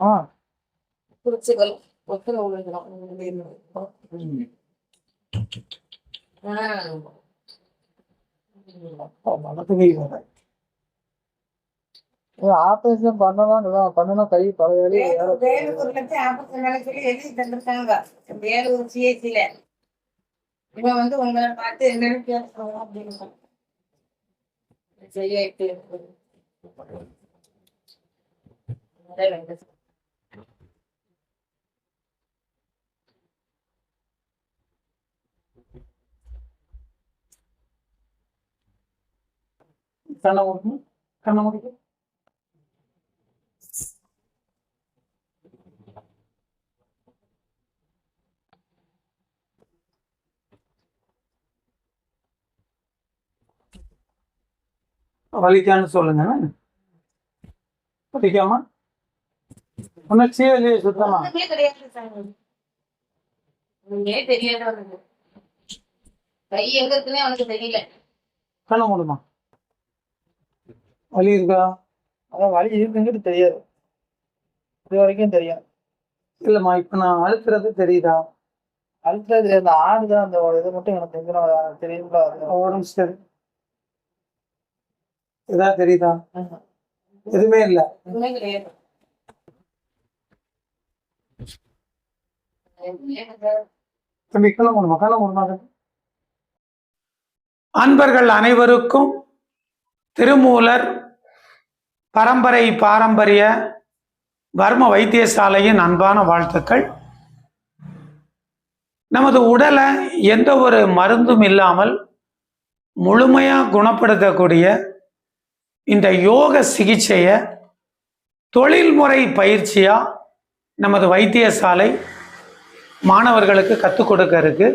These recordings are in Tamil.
ஆ. குறிச்சிகள் ஒத்துணை உழைக்கலாம் ஆபரேஷன் பண்ணணும் பண்ணணும் கை பழைய வேலூர் சிஎஸ்சில இவன் வந்து உங்களை பார்த்து என்னன்னு கேட்கணும் அப்படின்னு சரியாயிட்டு கண்ணை முடிக்கும் கண்ணை முடிக்கும் வலிக்கான்னு சொல்லுங்க. வலிக்காம? உணர்ச்சியே இல்லையே சுத்தமா. கை எங்க இருக்குன்னே அவனுக்கு தெரியல. கண்ணை மூடுமா? வலி இருக்கா? அதான் வலி இருக்குங்கிறது தெரியாது. இது வரைக்கும் தெரியும் இல்லம்மா இப்ப நான் அழுத்துறது தெரியுதா? அழுத்தம் தெரியாது. அந்த ஆடுதான் அந்த ஒரு இது மட்டும் எனக்கு தெரியும் தெரியுங்களா ஒரு நிமிஷம் ஏதாவது தெரியுதா? எதுவுமே இல்ல. தம்பி கண்ணை மூடுமா? அன்பர்கள் அனைவருக்கும் திருமூலர் பரம்பரை பாரம்பரிய வர்ம வைத்தியசாலையின் அன்பான வாழ்த்துக்கள். நமது உடலை எந்த ஒரு மருந்தும் இல்லாமல் முழுமையாக குணப்படுத்தக்கூடிய இந்த யோக சிகிச்சையை தொழில்முறை பயிற்சியாக நமது வைத்தியசாலை மாணவர்களுக்கு கற்றுக் கொடுக்க இருக்கு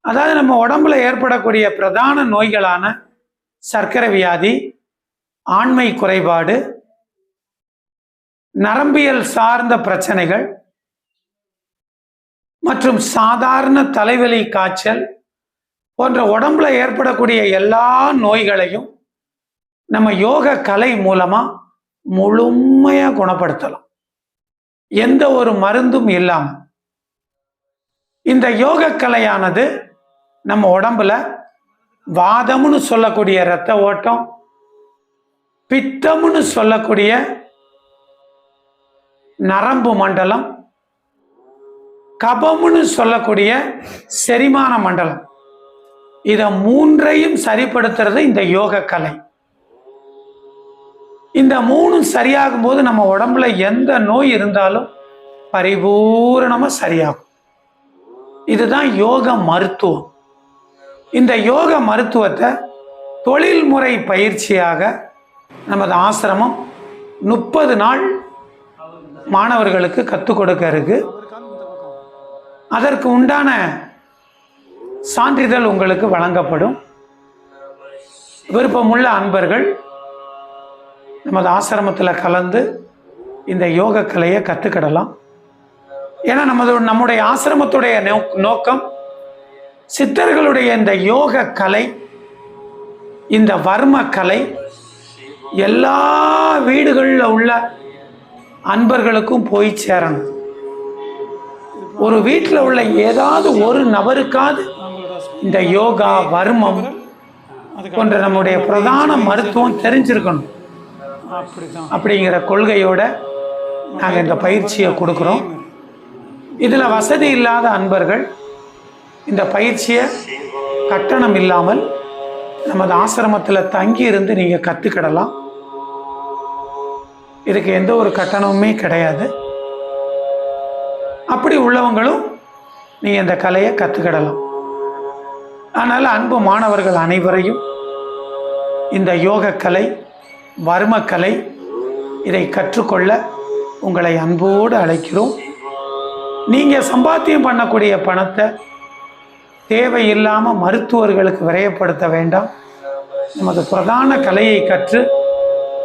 அதாவது நம்ம உடம்புல ஏற்படக்கூடிய பிரதான நோய்களான சர்க்கரை வியாதி ஆண்மை குறைபாடு நரம்பியல் சார்ந்த பிரச்சனைகள் மற்றும் சாதாரண தலைவலி காய்ச்சல் போன்ற உடம்புல ஏற்படக்கூடிய எல்லா நோய்களையும் நம்ம யோக கலை மூலமா முழுமையா குணப்படுத்தலாம். எந்த ஒரு மருந்தும் இல்லாமல் இந்த யோக கலையானது நம்ம உடம்புல வாதம்னு சொல்லக்கூடிய இரத்த ஓட்டம் பித்தம்னு சொல்லக்கூடிய நரம்பு மண்டலம் கபம்னு சொல்லக்கூடிய செரிமான மண்டலம். இதை மூன்றையும் சரிப்படுத்துறது இந்த யோக கலை இந்த மூணும் சரியாகும் போது நம்ம உடம்புல எந்த நோய் இருந்தாலும் பரிபூரணமாக சரியாகும். இதுதான் யோக மருத்துவம். இந்த யோக மருத்துவத்தை தொழில்முறை பயிற்சியாக நமது ஆசிரமம் முப்பது நாள் மாணவர்களுக்கு கற்றுக் கொடுக்க இருக்கு. அதற்கு உண்டான சான்றிதழ் உங்களுக்கு வழங்கப்படும். விருப்பமுள்ள அன்பர்கள் நமது ஆசிரமத்தில் கலந்து இந்த யோக கலையை கற்றுக்கிடலாம் ஏன்னா நமது நம்முடைய ஆசிரமத்துடைய நோக்- நோக்கம் சித்தர்களுடைய இந்த யோக கலை இந்த வர்ம கலை எல்லா வீடுகளில் உள்ள அன்பர்களுக்கும் போய் சேரணும். ஒரு வீட்டில் உள்ள ஏதாவது ஒரு நபருக்காவது இந்த யோகா வர்மம் போன்ற நம்முடைய பிரதான மருத்துவம் தெரிஞ்சிருக்கணும். அப்படிங்கிற கொள்கையோட நாங்கள் இந்த பயிற்சியை கொடுக்குறோம். இதில் வசதி இல்லாத அன்பர்கள் இந்த பயிற்சியை கட்டணம் இல்லாமல் நமது ஆசிரமத்தில் தங்கி இருந்து நீங்கள் கற்றுக்கிடலாம் இதுக்கு எந்த ஒரு கட்டணமுமே கிடையாது. அப்படி உள்ளவங்களும் நீங்கள் இந்த கலையை கற்றுக்கிடலாம் அதனால் அன்பு மாணவர்கள் அனைவரையும் இந்த யோக கலை வர்ம கலை இதை கற்றுக்கொள்ள உங்களை அன்போடு அழைக்கிறோம். நீங்கள் சம்பாத்தியம் பண்ணக்கூடிய பணத்தை தேவையில்லாமல் மருத்துவர்களுக்கு விரயப்படுத்த வேண்டாம். நமது பிரதான கலையை கற்று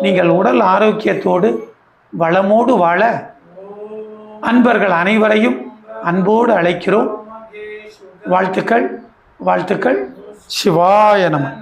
நீங்கள் உடல் ஆரோக்கியத்தோடு வளமோடு வாழ அன்பர்கள் அனைவரையும் அன்போடு அழைக்கிறோம். வாழ்த்துக்கள் வாழ்த்துக்கள். சிவாய நமன்